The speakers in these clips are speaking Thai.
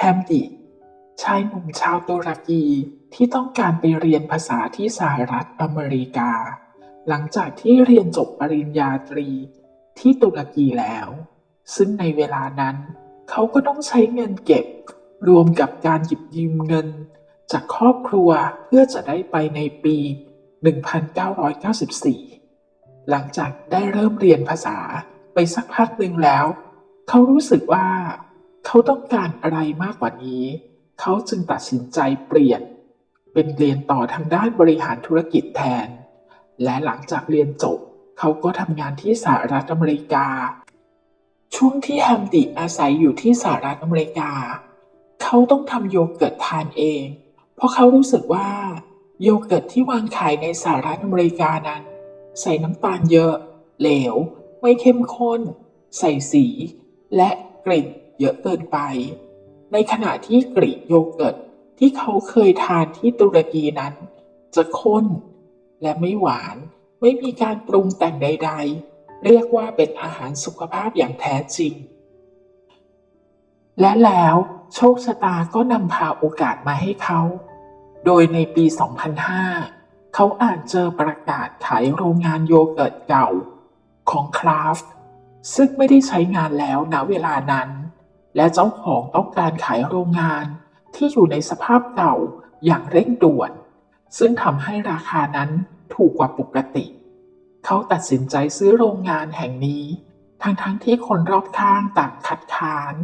แฮมดิชายหนุ่มชาวตุรกีที่ต้องการไปเรียนภาษาที่สหรัฐอเมริกา หลังจากที่เรียนจบปริญญาตรีที่ตุรกีแล้ว ซึ่งในเวลานั้น เขาก็ต้องใช้เงินเก็บ รวมกับการหยิบยืมเงิน จากครอบครัวเพื่อจะได้ไปในปี 1994 หลังจากได้เริ่มเรียนภาษาไปสักพักหนึ่งแล้ว เขารู้สึกว่า เขาต้องการอะไรมากกว่านี้ เขาจึงตัดสินใจเปลี่ยน เป็นเรียนต่อทางด้านบริหารธุรกิจแทน และหลังจากเรียนจบ เขาก็ทำงานที่สหรัฐอเมริกา ช่วงที่แฮมดิอาศัยอยู่ที่สหรัฐอเมริกา เขาต้องทำโยเกิร์ตทานเอง เพราะเขารู้สึกว่าโยเกิร์ตที่วางขายในสหรัฐอเมริกานั้น ใส่น้ำตาลเยอะ เหลว ไม่เข้มข้น ใส่สี และกลิ่น เยอะเกินไป ในขณะที่กรีกโยเกิร์ตที่เขาเคยทานที่ตุรกีนั้น จะข้น และไม่หวานไม่มีการปรุงแต่งใด ๆ เรียกว่าเป็นอาหารสุขภาพอย่างแท้จริง และแล้วโชคชะตาก็นำพาโอกาสมาให้เขา โดยในปี 2005 เขาอ่านเจอประกาศขายโรงงานโยเกิร์ตเก่าของคราฟซึ่งไม่ได้ใช้งานแล้วณเวลานั้น และเจ้าของต้องการขายโรงงานที่อยู่ในสภาพเก่าอย่างเร่งด่วน ซึ่งทำให้ราคานั้นถูกกว่าปกติ เขาตัดสินใจซื้อโรงงานแห่งนี้ ทั้งๆทที่คนรอบข้างต่างคัดค้าน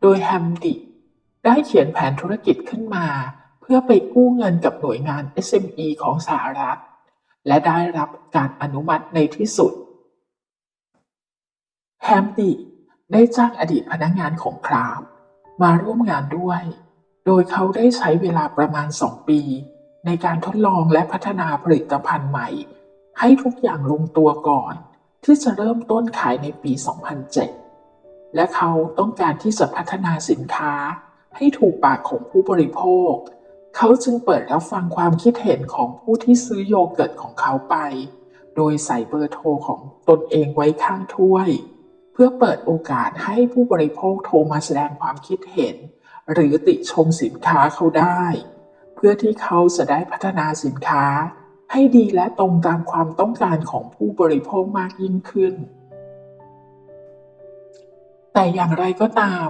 โดยแฮมดิได้เขียนแผนธุรกิจขึ้นมา เพื่อไปกู้เงินกับหน่วยงาน SME ของสหรัฐ และได้รับการอนุมัติในที่สุด แฮมดิ ได้จ้างอดีตพนักงานของคราวมาร่วมงานด้วย โดยเขาได้ใช้เวลาประมาณ 2 ปี ในการทดลองและพัฒนาผลิตภัณฑ์ใหม่ ให้ทุกอย่างลงตัวก่อน ที่จะเริ่มต้นขายในปี 2007 และเขาต้องการที่จะพัฒนาสินค้า ให้ถูกปากของผู้บริโภค เขาจึงเปิดรับฟังความคิดเห็นของผู้ที่ซื้อโยเกิร์ตของเขาไป โดยใส่เบอร์โทรของตนเองไว้ข้างถ้วย เพื่อเปิดโอกาสให้ผู้บริโภคโทรมาแสดงความคิดเห็น หรือติชมสินค้าเขาได้ เพื่อที่เขาจะได้พัฒนาสินค้า ให้ดีและตรงตามความต้องการของผู้บริโภคมากยิ่งขึ้น แต่อย่างไรก็ตาม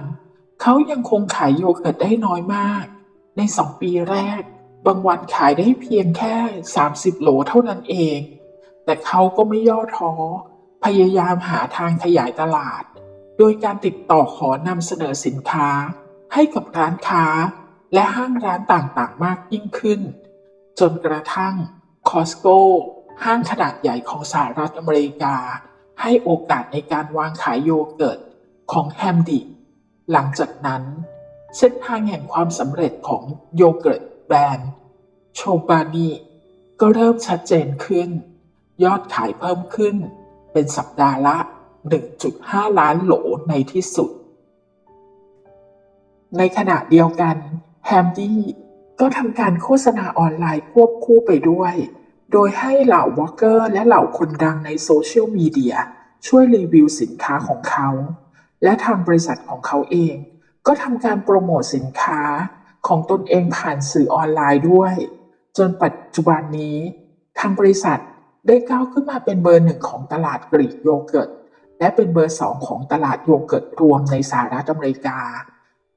เขายังคงขายโยเกิร์ตได้น้อยมาก ในสองปีแรก บางวันขายได้เพียงแค่ 30 โหลเท่านั้นเอง แต่เขาก็ไม่ย่อท้อ พยายามหาทางขยายตลาด โดยการติดต่อขอนำเสนอสินค้า ให้กับร้านค้า และห้างร้านต่างๆ มากยิ่งขึ้น จนกระทั่งคอสโกห้างขนาดใหญ่ของสหรัฐอเมริกา ให้โอกาสในการวางขายโยเกิร์ตของแฮมดิหลังจากนั้น เส้นทางแห่งความสำเร็จของโยเกิร์ตแบรนด์โชบานีก็เริ่มชัดเจนขึ้น ยอดขายเพิ่มขึ้น เป็นสัปดาห์ละ 1.5 ล้านโหลในที่สุด ในขณะเดียวกันแฮมดี้ก็ทำการโฆษณาออนไลน์ควบคู่ไปด้วย โดยให้เหล่าวอลเกอร์และเหล่าคนดังในโซเชียลมีเดียช่วยรีวิวสินค้าของเขา และทางบริษัทของเขาเอง ก็ทำการโปรโมทสินค้าของตนเองผ่านสื่อออนไลน์ด้วย จนปัจจุบันนี้ ทางบริษัท ได้ก้าวขึ้นมาเป็นเบอร์หนึ่งของตลาดกรีกโยเกิร์ต และเป็นเบอร์สองของตลาดโยเกิร์ตรวมในสหรัฐอเมริกา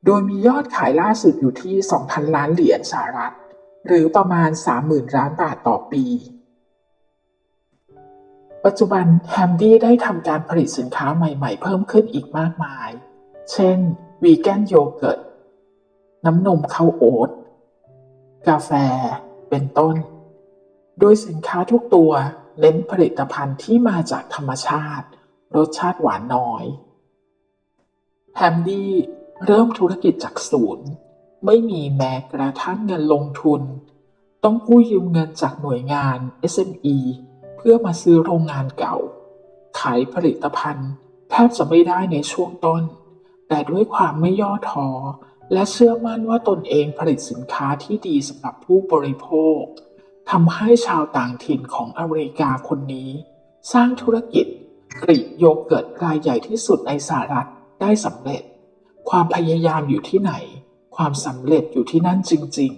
โดยมียอดขายล่าสุดอยู่ที่ 2,000 ล้านเหรียญสหรัฐ หรือประมาณ 30,000 ล้านบาทต่อปี ปัจจุบันแฮมดี้ได้ทำการผลิตสินค้าใหม่ๆ เพิ่มขึ้นอีกมากมาย เช่นวีแกนโยเกิร์ต น้ำนมข้าวโอ๊ต กาแฟ เป็นต้น โดยสินค้าทุกตัวเน้นผลิตภัณฑ์ที่มาจากธรรมชาติ รสชาติหวานน้อยแฮมดี้เริ่มธุรกิจจากศูนย์ ไม่มีแม้กระทั่งเงินลงทุน ต้องกู้ยืมเงินจากหน่วยงาน SME เพื่อมาซื้อโรงงานเก่า ขายผลิตภัณฑ์แทบจะไม่ได้ในช่วงต้น แต่ด้วยความไม่ย่อท้อและเชื่อมั่นว่าตนเองผลิตสินค้าที่ดีสำหรับผู้บริโภค ทำให้ชาวต่างถิ่นของอเมริกาคนนี้ สร้างธุรกิจกรีกโยเกิร์ตรายใหญ่ที่สุดในสหรัฐได้สำเร็จ ความพยายามอยู่ที่ไหน ความสำเร็จอยู่ที่นั่นจริง